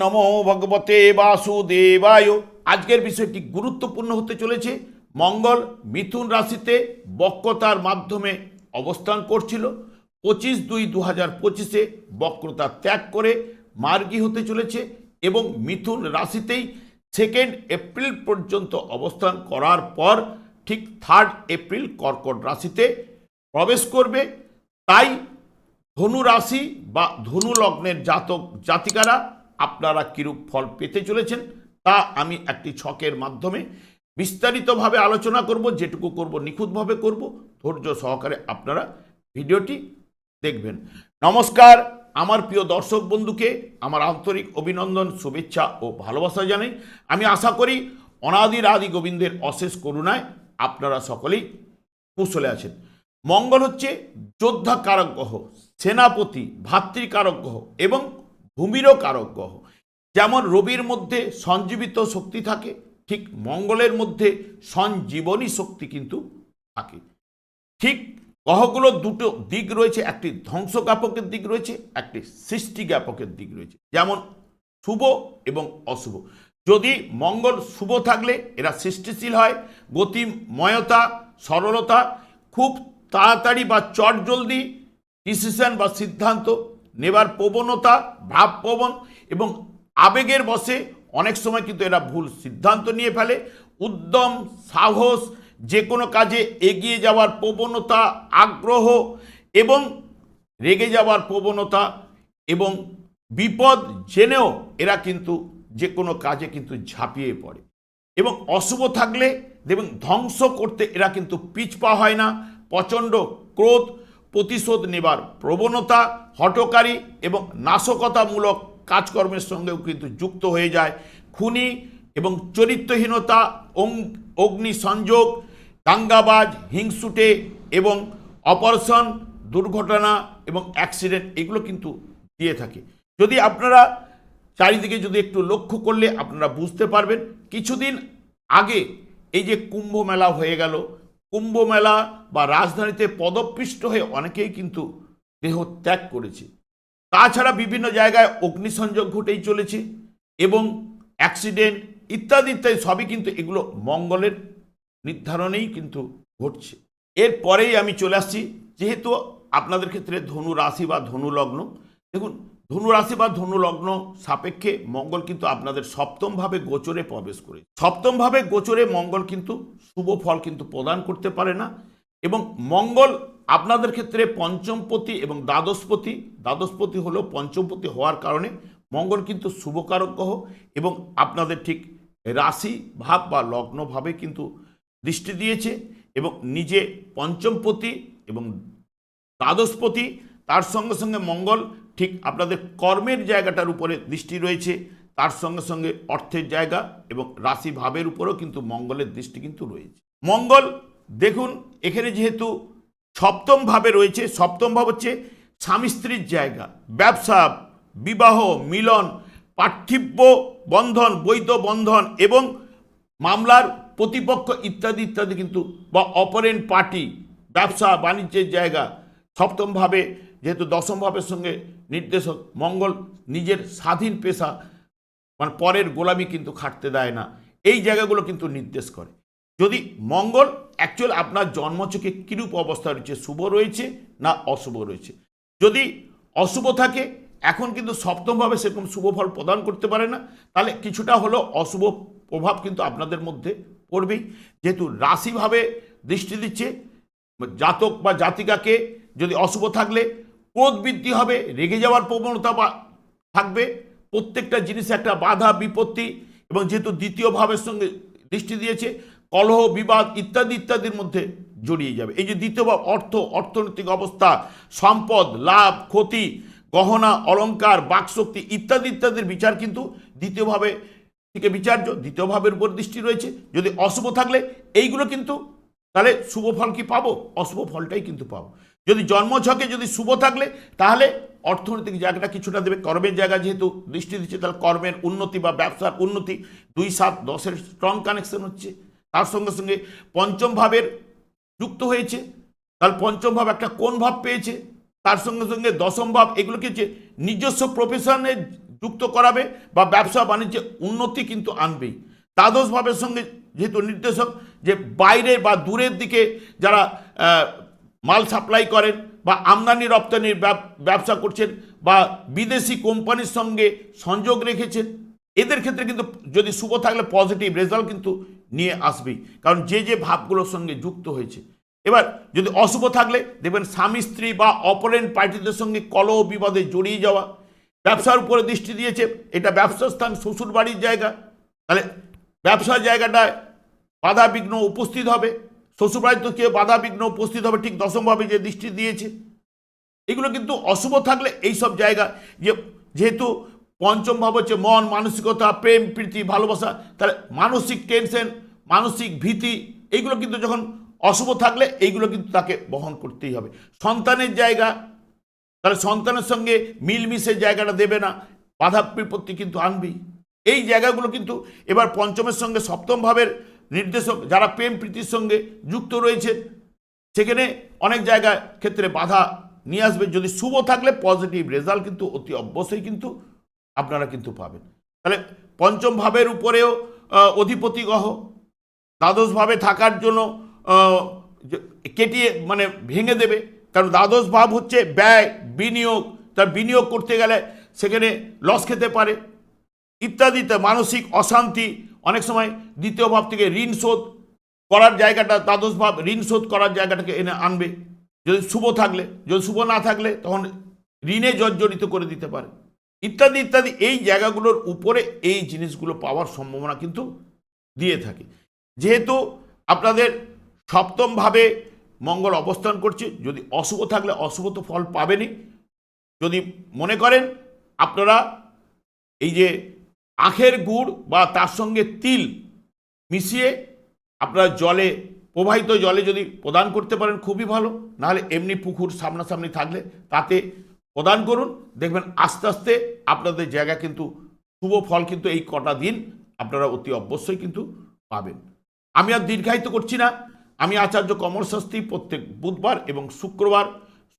নমো ভগবতে বাসুদেবায়। আজকের বিষয়টি গুরুত্বপূর্ণ হতে চলেছে। মঙ্গল মিথুন রাশিতে বক্রতার মাধ্যমে অবস্থান করছিল। পঁচিশ দুই দু হাজার পঁচিশে বক্রতা ত্যাগ করে মার্গী হতে চলেছে এবং মিথুন রাশিতেই সেকেন্ড এপ্রিল পর্যন্ত অবস্থান করার পর ঠিক থার্ড এপ্রিল কর্কট রাশিতে প্রবেশ করবে। তাই ধনু রাশি বা ধনু লগ্নের জাতক জাতিকারা আপনারা কিরূপ ফল পেতে চলেছেন, তা আমি একটি ছকের মাধ্যমে বিস্তারিতভাবে আলোচনা করব, যেটুকু করব, নিখুঁতভাবে করব। ধৈর্য সহকারে আপনারা ভিডিওটি দেখবেন। নমস্কার, আমার প্রিয় দর্শক বন্ধুকে আমার আন্তরিক অভিনন্দন, শুভেচ্ছা ও ভালোবাসা জানাই। আমি আশা করি অনাদির আদি গোবিন্দের অশেষ করুণায় আপনারা সকলেই কুশলে আছেন। মঙ্গল হচ্ছে যোদ্ধা কারক গ্রহ, সেনাপতি, ভাতৃকারক গ্রহ এবং ভূমিরও কারক গ্রহ। যেমন রবির মধ্যে সঞ্জীবিত শক্তি থাকে, ঠিক মঙ্গলের মধ্যে সঞ্জীবনী শক্তি কিন্তু থাকে। ঠিক গ্রহগুলোর দুটো দিক রয়েছে, একটি ধ্বংস জ্ঞাপকের দিক রয়েছে, একটি সৃষ্টি জ্ঞাপকের দিক রয়েছে। যেমন শুভ এবং অশুভ। যদি মঙ্গল শুভ থাকলে এরা সৃষ্টিশীল হয়, গতিময়তা, সরলতা, খুব তাড়াতাড়ি বা চট জলদি ডিসিশন বা সিদ্ধান্ত নেবার প্রবণতা ভাবপ্রবণ এবং আবেগের বসে অনেক সময় কিন্তু এরা ভুল সিদ্ধান্ত নিয়ে ফেলে। উদ্যম, সাহস যে কোনো কাজে এগিয়ে যাওয়ার প্রবণতা, আগ্রহ এবং রেগে যাওয়ার প্রবণতা এবং বিপদ জেনেও এরা কিন্তু যে কোনো কাজে কিন্তু ঝাঁপিয়ে পড়ে। এবং অশুভ থাকলে দেখবেন ধ্বংস করতে এরা কিন্তু পিছপা হয় না। প্রচণ্ড ক্রোধ প্রতিশোধ নেবার প্রবণতা, হটকারী এবং নাশকতামূলক কাজকর্মের সঙ্গেও কিন্তু যুক্ত হয়ে যায়। খুনি এবং চরিত্রহীনতা, অং- অগ্নিসংযোগ দাঙ্গাবাজ, হিংসুটে এবং অপারেশন, দুর্ঘটনা এবং অ্যাক্সিডেন্ট এগুলো কিন্তু দিয়ে থাকে। যদি আপনারা চারিদিকে যদি একটু লক্ষ্য করলে আপনারা বুঝতে পারবেন, কিছুদিন আগে এই যে কুম্ভ মেলা হয়ে গেল কুম্ভ মেলা বা রাজধানীতে পদপিষ্ট হয়ে অনেকেই কিন্তু দেহ ত্যাগ করেছে। তাছাড়া বিভিন্ন জায়গায় অগ্নিসংযোগ ঘটেই চলেছে এবং অ্যাক্সিডেন্ট ইত্যাদি ইত্যাদি সবই কিন্তু এগুলো মঙ্গলের নির্ধারণেই কিন্তু ঘটছে। এরপরেই আমি চলে আসছি, যেহেতু আপনাদের ক্ষেত্রে ধনু রাশি বা ধনু লগ্ন। দেখুন ধনু রাশি বা ধনু লগ্ন সাপেক্ষে মঙ্গল কিন্তু আপনাদের সপ্তমভাবে গোচরে প্রবেশ করে। সপ্তমভাবে গোচরে মঙ্গল কিন্তু শুভ ফল কিন্তু প্রদান করতে পারে না এবং মঙ্গল আপনাদের ক্ষেত্রে পঞ্চমপতি এবং দ্বাদশপতি দ্বাদশপতি হলো পঞ্চমপতি হওয়ার কারণে মঙ্গল কিন্তু শুভকারক গ্রহ এবং আপনাদের ঠিক রাশি ভাব বা লগ্নভাবে কিন্তু দৃষ্টি দিয়েছে এবং নিজে পঞ্চমপতি এবং দ্বাদশপতি, তার সঙ্গে সঙ্গে মঙ্গল ঠিক আপনাদের কর্মের জায়গাটার উপরে দৃষ্টি রয়েছে, তার সঙ্গে সঙ্গে অর্থের জায়গা এবং রাশি ভাবের উপরেও কিন্তু মঙ্গলের দৃষ্টি কিন্তু রয়েছে। মঙ্গল, দেখুন, এখানে যেহেতু সপ্তম ভাবে রয়েছে, সপ্তম ভাব হচ্ছে স্বামী স্ত্রীর জায়গা, ব্যবসা, বিবাহ, মিলন, পার্থিব্য বন্ধন, বৈধ বন্ধন এবং মামলার প্রতিপক্ষ ইত্যাদি ইত্যাদি কিন্তু বা অপারেন্ট পার্টি, ব্যবসা, বাণিজ্যের জায়গা সপ্তমভাবে যেহেতু দশম ভাবের সঙ্গে নির্দেশক মঙ্গল নিজের স্বাধীন পেশা মানে পরের গোলামি কিন্তু খাটতে দেয় না। এই জায়গাগুলো কিন্তু নির্দেশ করে। যদি মঙ্গল অ্যাকচুয়াল আপনার জন্মচকে কিরূপ অবস্থা রয়েছে, শুভ রয়েছে না অশুভ রয়েছে? যদি অশুভ থাকে, এখন কিন্তু সপ্তমভাবে সেরকম শুভ ফল প্রদান করতে পারে না, তাহলে কিছুটা হলো অশুভ প্রভাব কিন্তু আপনাদের মধ্যে পড়বেই। যেহেতু রাশিভাবে দৃষ্টি দিচ্ছে, জাতক বা জাতিকাকে যদি অশুভ থাকলে ক্রোধ বৃদ্ধি হবে, রেগে যাওয়ার প্রবণতা থাকবে। প্রত্যেকটা জিনিসে একটা বাধা, বিপত্তি এবং যেহেতু দ্বিতীয় ভাবের সঙ্গে দৃষ্টি দিয়েছে, কলহ, বিবাদ ইত্যাদি ইত্যাদির মধ্যে জড়িয়ে যাবে। এই যে দ্বিতীয় ভাব, অর্থ, অর্থনৈতিক অবস্থা, সম্পদ, লাভ, ক্ষতি, গহনা, অলংকার, বাকশক্তি ইত্যাদি ইত্যাদির বিচার কিন্তু দ্বিতীয়ভাবে থেকে বিচার্য, দ্বিতীয় ভাবের উপর দৃষ্টি রয়েছে। যদি অশুভ থাকলে, এইগুলো কিন্তু তাহলে শুভ ফল কি পাবো? অশুভ ফলটাই কিন্তু পাবো। যদি জন্মছকে যদি শুভ থাকলে, তাহলে অর্থনৈতিক জায়গাটা কিছুটা দেবে। কর্মের জায়গা যেহেতু দৃষ্টি দিচ্ছে, তাহলে কর্মের উন্নতি বা ব্যবসার উন্নতি দুই সাত দশের স্ট্রং কানেকশন হচ্ছে। তার সঙ্গে সঙ্গে পঞ্চম ভাবের যুক্ত হয়েছে। তাহলে পঞ্চম ভাব একটা কোন ভাব পেয়েছে? তার সঙ্গে সঙ্গে দশম ভাব এগুলো কি হচ্ছে নিজস্ব প্রফেশনের যুক্ত করাবে বা ব্যবসা বাণিজ্যে উন্নতি কিন্তু আনবেই। দ্বাদশ ভাবের সঙ্গে যেহেতু নির্দেশক, যে বাইরে বা দূরের দিকে যারা মাল সাপ্লাই করেন বা আমদানি রপ্তানির ব্যবসা করছেন বা বিদেশি কোম্পানির সঙ্গে সংযোগ রেখেছেন, এদের ক্ষেত্রে কিন্তু যদি শুভ থাকলে পজিটিভ রেজাল্ট কিন্তু নিয়ে আসবেই। কারণ যে যে ভাবগুলোর সঙ্গে যুক্ত হয়েছে। এবার যদি অশুভ থাকলে দেখবেন স্বামী, স্ত্রী বা অপরেন্ট পার্টিদের সঙ্গে কলহ বিবাদে জড়িয়ে যাওয়া, ব্যবসার উপরে দৃষ্টি দিয়েছে, এটা ব্যবসার স্থান শ্বশুর বাড়ির জায়গা, তাহলে ব্যবসার জায়গাটায় বাধা বিঘ্ন উপস্থিত হবে। শ্বশুরবাড়ির তো কেউ বাধা বিঘ্ন উপস্থিত হবে, ঠিক দশমভাবে যে দৃষ্টি দিয়েছে। এগুলো কিন্তু অশুভ থাকলে এই সব জায়গা যে যেহেতু পঞ্চম ভাব হচ্ছে মন, মানসিকতা, প্রেম, প্রীতি, ভালোবাসা, তাহলে মানসিক টেনশন, মানসিক ভীতি এইগুলো কিন্তু যখন অশুভ থাকলে এইগুলো কিন্তু তাকে বহন করতেই হবে। সন্তানের জায়গা, তাহলে সন্তানের সঙ্গে মিলমিশের জায়গাটা দেবে না, বাধা বিপত্তি কিন্তু আনবেই। এই জায়গাগুলো কিন্তু এবার পঞ্চমের সঙ্গে সপ্তম ভাবের নির্দেশক যারা প্রেম প্রীতির সঙ্গে যুক্ত রয়েছেন, সেখানে অনেক জায়গায় ক্ষেত্রে বাধা নিয়ে আসবে যদি শুভ থাকলে পজিটিভ রেজাল্ট কিন্তু অতি অবশ্যই কিন্তু আপনারা কিন্তু পাবেন। তাহলে পঞ্চম ভাবের উপরেও অধিপতি গ্রহ, দ্বাদশ ভাবে থাকার জন্য কেটিয়ে মানে ভেঙে দেবে। কারণ দ্বাদশ ভাব হচ্ছে ব্যয়, বিনিয়োগ। তার বিনিয়োগ করতে গেলে সেখানে লস খেতে পারে। ইত্যাদিতে মানসিক অশান্তি, অনেক সময় দ্বিতীয় ভাব থেকে ঋণ শোধ করার জায়গাটা, দ্বাদশ ভাব ঋণ শোধ করার জায়গাটাকে এনে আনবে। যদি শুভ থাকলে, যদি শুভ না থাকলে তখন ঋণে জর্জরিত করে দিতে পারে। ইত্যাদি ইত্যাদি এই জায়গাগুলোর উপরে এই জিনিসগুলো পাওয়ার সম্ভাবনা কিন্তু দিয়ে থাকে। যেহেতু আপনাদের সপ্তমভাবে মঙ্গল অবস্থান করছে, যদি অশুভ থাকলে অশুভ তো ফল পাবেনই। যদি মনে করেন আপনারা এই যে আখের গুড় বা তার সঙ্গে তিল মিশিয়ে আপনারা জলে, প্রবাহিত জলে যদি প্রদান করতে পারেন খুবই ভালো। নাহলে এমনি পুকুর সামনাসামনি থাকলে তাতে প্রদান করুন। দেখবেন আস্তে আস্তে আপনাদের জায়গা কিন্তু, শুভ ফল কিন্তু এই কটা দিন আপনারা অতি অবশ্যই কিন্তু পাবেন। আমি আর দীর্ঘায়িত করছি না। আমি আচার্য কমল শাস্ত্রী প্রত্যেক বুধবার এবং শুক্রবার